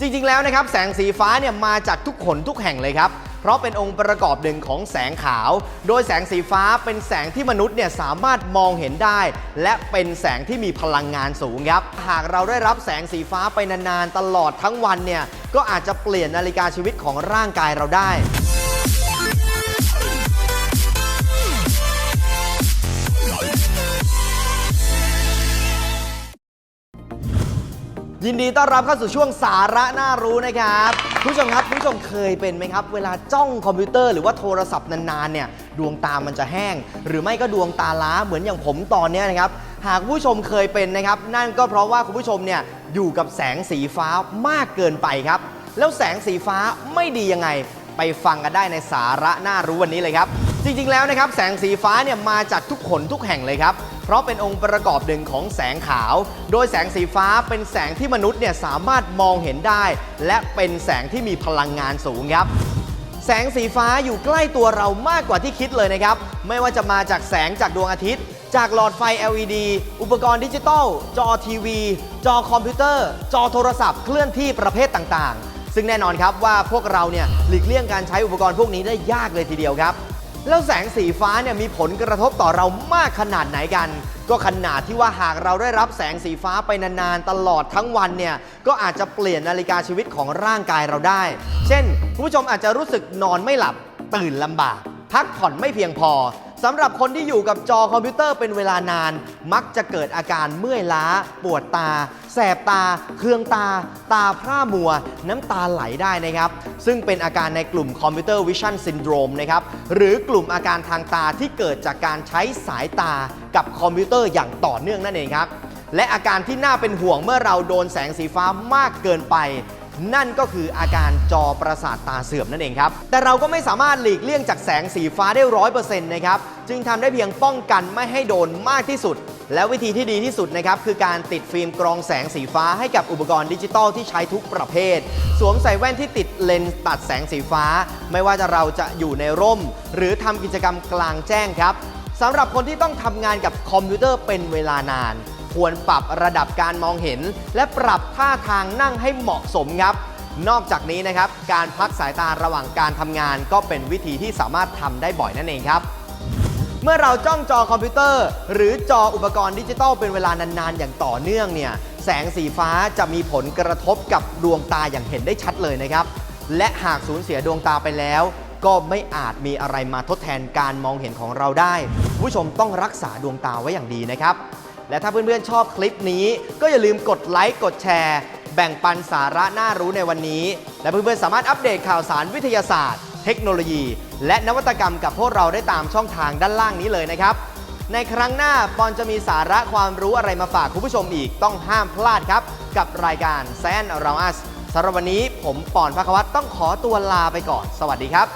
จริงๆ แล้วนะครับแสงสีฟ้าเนี่ยมาจากทุกขนทุกแห่งเลยครับ เพราะเป็นองค์ประกอบหนึ่งของแสงขาว โดยแสงสีฟ้าเป็นแสงที่มนุษย์เนี่ยสามารถมองเห็นได้ และเป็นแสงที่มีพลังงานสูงครับ หากเราได้รับแสงสีฟ้าไปนานๆ ตลอดทั้งวันเนี่ยก็อาจจะเปลี่ยนนาฬิกาชีวิตของร่างกายเราได้ ยินดีต้อนรับเข้าสู่ช่วงสาระน่ารู้นะครับคุณผู้ชมครับคุณผู้ชมเคยเป็นไหมครับ เวลาจ้องคอมพิวเตอร์หรือว่าโทรศัพท์นานๆเนี่ยดวงตามันจะแห้ง หรือไม่ก็ดวงตาล้าเหมือนอย่างผมตอนเนี้ยนะครับ หากคุณผู้ชมเคยเป็นนะครับ นั่นก็เพราะว่าคุณผู้ชมเนี่ยอยู่กับแสงสีฟ้ามากเกินไปครับ แล้วแสงสีฟ้าไม่ดียังไง ไปฟังกันได้ในสาระน่ารู้วันนี้เลยครับ จริงๆแล้วนะครับแสงสีฟ้าเนี่ยมาจากทุกขนทุกแห่งเลยครับ เพราะเป็นองค์ประกอบหนึ่งของแสงขาว โดยแสงสีฟ้าเป็นแสงที่มนุษย์เนี่ยสามารถมองเห็นได้ และเป็นแสงที่มีพลังงานสูงครับแสงสีฟ้าอยู่ใกล้ตัวเรามากกว่าที่คิดเลยนะครับ ไม่ว่าจะมาจากแสงจากดวงอาทิตย์ จากหลอดไฟ LED อุปกรณ์ดิจิตอล จอทีวี จอคอมพิวเตอร์ จอโทรศัพท์เคลื่อนที่ประเภทต่างๆ ซึ่งแน่นอนครับว่าพวกเราเนี่ยหลีกเลี่ยงการใช้อุปกรณ์พวกนี้ได้ยากเลยทีเดียวครับ แล้วแสงสีฟ้าเนี่ยมีผลกระทบต่อเรามากขนาดไหนกัน ก็ขนาดที่ว่าหากเราได้รับแสงสีฟ้าไปนานๆ ตลอดทั้งวันเนี่ยก็อาจจะเปลี่ยนนาฬิกาชีวิตของร่างกายเราได้ เช่นคุณผู้ชมอาจจะรู้สึกนอนไม่หลับตื่นลำบาก พักผ่อนไม่เพียงพอ สำหรับคนที่อยู่กับจอคอมพิวเตอร์เป็นเวลานาน มักจะเกิดอาการเมื่อยล้า ปวดตา แสบตา เคืองตา ตาพร่ามัว น้ำตาไหลได้นะครับ ซึ่งเป็นอาการในกลุ่มคอมพิวเตอร์วิชั่นซินโดรมนะครับ หรือกลุ่มอาการทางตาที่เกิดจากการใช้สายตากับคอมพิวเตอร์อย่างต่อเนื่องนั่นเองครับ และอาการที่น่าเป็นห่วงเมื่อเราโดนแสงสีฟ้ามากเกินไป นั่นก็คืออาการจอประสาทตาเสื่อมนั่นเองครับ แต่เราก็ไม่สามารถหลีกเลี่ยงจากแสงสีฟ้าได้ร้อยเปอร์เซ็นต์นะครับ จึงทำได้เพียงป้องกันไม่ให้โดนมากที่สุด และวิธีที่ดีที่สุดนะครับ คือการติดฟิล์มกรองแสงสีฟ้าให้กับอุปกรณ์ดิจิตอลที่ใช้ทุกประเภท สวมใส่แว่นที่ติดเลนส์ตัดแสงสีฟ้า ไม่ว่าจะเราจะอยู่ในร่ม หรือทำกิจกรรมกลางแจ้งครับสำหรับคนที่ต้องทำงานกับคอมพิวเตอร์เป็นเวลานาน ควรปรับระดับการมองเห็น และปรับท่าทางนั่งให้เหมาะสมครับ นอกจากนี้นะครับ การพักสายตาระหว่างการทำงาน ก็เป็นวิธีที่สามารถทำได้บ่อยนั่นเองครับเมื่อเราจ้องจอคอมพิวเตอร์ หรือจออุปกรณ์ดิจิตอลเป็นเวลานานๆ อย่างต่อเนื่องเนี่ยแสงสีฟ้าจะมีผลกระทบกับดวงตาอย่างเห็นได้ชัดเลยนะครับ และหากสูญเสียดวงตาไปแล้ว ก็ไม่อาจมีอะไรมาทดแทนการมองเห็นของเราได้ ผู้ชมต้องรักษาดวงตาไว้อย่างดีนะครับ และถ้าเพื่อนๆชอบคลิปนี้ ก็อย่าลืมกดไลค์กดแชร์ แบ่งปันสาระน่ารู้ในวันนี้ และเพื่อนๆสามารถอัปเดตข่าวสารวิทยาศาสตร์ เทคโนโลยี และนวัตกรรมกับพวกเราได้ตามช่องทางด้านล่างนี้เลยนะครับ ในครั้งหน้าปอนจะมีสาระความรู้อะไรมาฝากคุณผู้ชมอีกต้องห้ามพลาดครับ กับรายการแซนเราอัสสำหรับวันนี้ผมปอนภควัตต้องขอตัวลาไปก่อน สวัสดีครับ